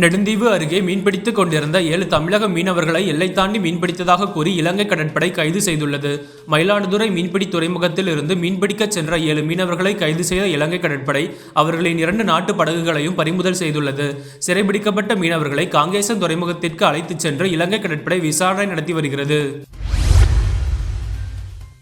நெடுந்தீவு அருகே மீன்பிடித்துக் கொண்டிருந்த ஏழு தமிழக மீனவர்களை எல்லை தாண்டி மீன்பிடித்ததாக கூறி இலங்கை கடற்படை கைது செய்துள்ளது. மயிலாடுதுறை மீன்பிடி துறைமுகத்தில் இருந்து மீன்பிடிக்கச் சென்ற ஏழு மீனவர்களை கைது செய்த இலங்கை கடற்படை அவர்களின் இரண்டு நாட்டு படகுகளையும் பறிமுதல் செய்துள்ளது. சிறைபிடிக்கப்பட்ட மீனவர்களை காங்கேசன் துறைமுகத்திற்கு அழைத்துச் சென்று இலங்கை கடற்படை விசாரணை நடத்தி வருகிறது.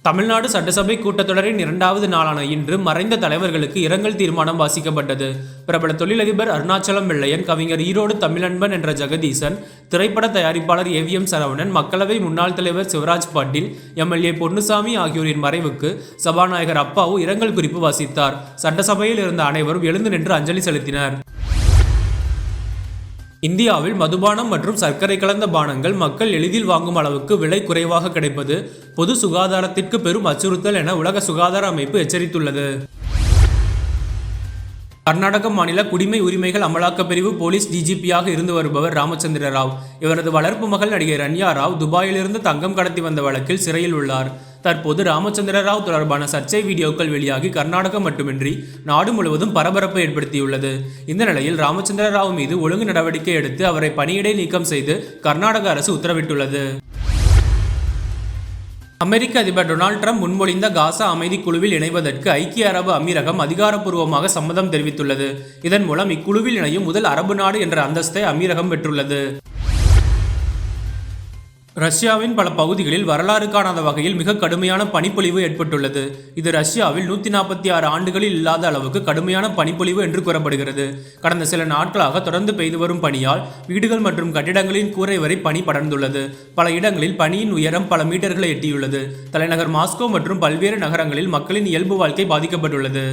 தமிழ்நாடு சட்டசபை கூட்டத்தொடரின் இரண்டாவது நாளான இன்று மறைந்த தலைவர்களுக்கு இரங்கல் தீர்மானம் வாசிக்கப்பட்டது. பிரபல தொழிலதிபர் அருணாச்சலம் வெள்ளையன் கவிஞர் ஈரோடு தமிழன்பன் என்ற ஜெகதீசன் திரைப்பட தயாரிப்பாளர் ஏவிஎம் சரவணன் மக்களவை முன்னாள் தலைவர் சிவராஜ் பாட்டீல் எம்எல்ஏ பொன்னுசாமி ஆகியோரின் மறைவுக்கு சபாநாயகர் அப்பாவு இரங்கல் குறிப்பு வாசித்தார். சட்டசபையில் இருந்த அனைவரும் எழுந்து நின்று அஞ்சலி செலுத்தினர். இந்தியாவில் மதுபானம் மற்றும் சர்க்கரை கலந்த பானங்கள் மக்கள் எளிதில் வாங்கும் அளவுக்கு விலை குறைவாக கிடைப்பது பொது சுகாதாரத்திற்கு பெரும் அச்சுறுத்தல் என உலக சுகாதார அமைப்பு எச்சரித்துள்ளது. கர்நாடக மாநில குடிமை உரிமைகள் அமலாக்கப் பிரிவு போலீஸ் டிஜிபியாக இருந்து வருபவர் ராமச்சந்திர ராவ். இவரது வளர்ப்பு மகள் நடிகை ரன்யா ராவ் துபாயிலிருந்து தங்கம் கடத்தி வந்த வழக்கில் சிறையில் உள்ளார். தற்போது ராமச்சந்திர ராவ் தொடர்பான சர்ச்சை வீடியோக்கள் வெளியாகி கர்நாடகம் மட்டுமின்றி நாடு முழுவதும் பரபரப்பை ஏற்படுத்தியுள்ளது. இந்த நிலையில் ராமச்சந்திர ராவ் மீது ஒழுங்கு நடவடிக்கை எடுத்து அவரை பணியிடை நீக்கம் செய்து கர்நாடக அரசு உத்தரவிட்டுள்ளது. அமெரிக்க அதிபர் டொனால்ட் ட்ரம்ப் முன்மொழிந்த காசா அமைதி குழுவில் இணைவதற்கு ஐக்கிய அரபு அமீரகம் அதிகாரப்பூர்வமாக சம்மதம் தெரிவித்துள்ளது. இதன் மூலம் இக்குழுவில் இணையும் முதல் அரபு நாடு என்ற அந்தஸ்தை அமீரகம் பெற்றுள்ளது. ரஷ்யாவின் பல பகுதிகளில் வரலாறு காணாத வகையில் மிக கடுமையான பனிப்பொழிவு ஏற்பட்டுள்ளது. இது ரஷ்யாவில் நூற்றி நாற்பத்தி ஆறு ஆண்டுகளில் இல்லாத அளவுக்கு கடுமையான பனிப்பொழிவு என்று கூறப்படுகிறது. கடந்த சில நாட்களாக தொடர்ந்து பெய்து வரும் பனியால் வீடுகள் மற்றும் கட்டிடங்களின் கூரை வரை பனி படர்ந்துள்ளது. பல இடங்களில் பனியின் உயரம் பல மீட்டர்களை எட்டியுள்ளது. தலைநகர் மாஸ்கோ மற்றும் பல்வேறு நகரங்களில் மக்களின் இயல்பு வாழ்க்கை பாதிக்கப்பட்டுள்ளது.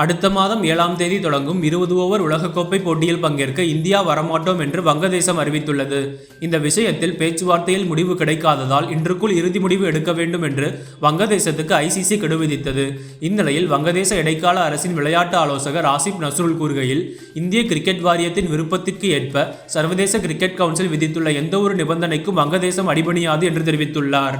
அடுத்த மாதம் ஏழாம் தேதி தொடங்கும் இருபது ஓவர் உலகக்கோப்பை போட்டியில் பங்கேற்க இந்தியா வரமாட்டோம் என்று வங்கதேசம் அறிவித்துள்ளது. இந்த விஷயத்தில் பேச்சுவார்த்தையில் முடிவு கிடைக்காததால் இன்றுக்குள் இறுதி முடிவு எடுக்க வேண்டும் என்று வங்கதேசத்துக்கு ஐசிசி கெடு விதித்தது. இந்நிலையில் வங்கதேச இடைக்கால அரசின் விளையாட்டு ஆலோசகர் ஆசிப் நஸ்ருல் கூறுகையில் இந்திய கிரிக்கெட் வாரியத்தின் விருப்பத்திற்கு ஏற்ப சர்வதேச கிரிக்கெட் கவுன்சில் விதித்துள்ள எந்தவொரு நிபந்தனைக்கும் வங்கதேசம் அடிபணியாது என்று தெரிவித்துள்ளார்.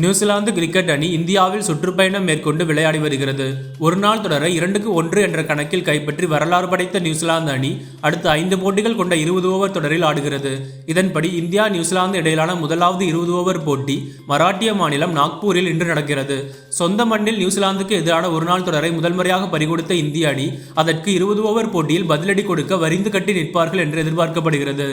நியூசிலாந்து கிரிக்கெட் அணி இந்தியாவில் சுற்றுப்பயணம் மேற்கொண்டு விளையாடி வருகிறது. ஒரு நாள் தொடர இரண்டுக்கு ஒன்று என்ற கணக்கில் கைப்பற்றி வரலாறு படைத்த நியூசிலாந்து அணி அடுத்த ஐந்து போட்டிகள் கொண்ட இருபது ஓவர் தொடரில் ஆடுகிறது. இதன்படி இந்தியா நியூசிலாந்து இடையிலான முதலாவது இருபது ஓவர் போட்டி மராட்டிய மாநிலம் நாக்பூரில் இன்று நடக்கிறது. சொந்த மண்ணில் நியூசிலாந்துக்கு எதிரான ஒரு நாள் தொடரை முதல் முறையாக பறிகொடுத்த இந்திய அணி அதற்கு இருபது ஓவர் போட்டியில் பதிலடி கொடுக்க வரிந்து கட்டி நிற்பார்கள் என்று எதிர்பார்க்கப்படுகிறது.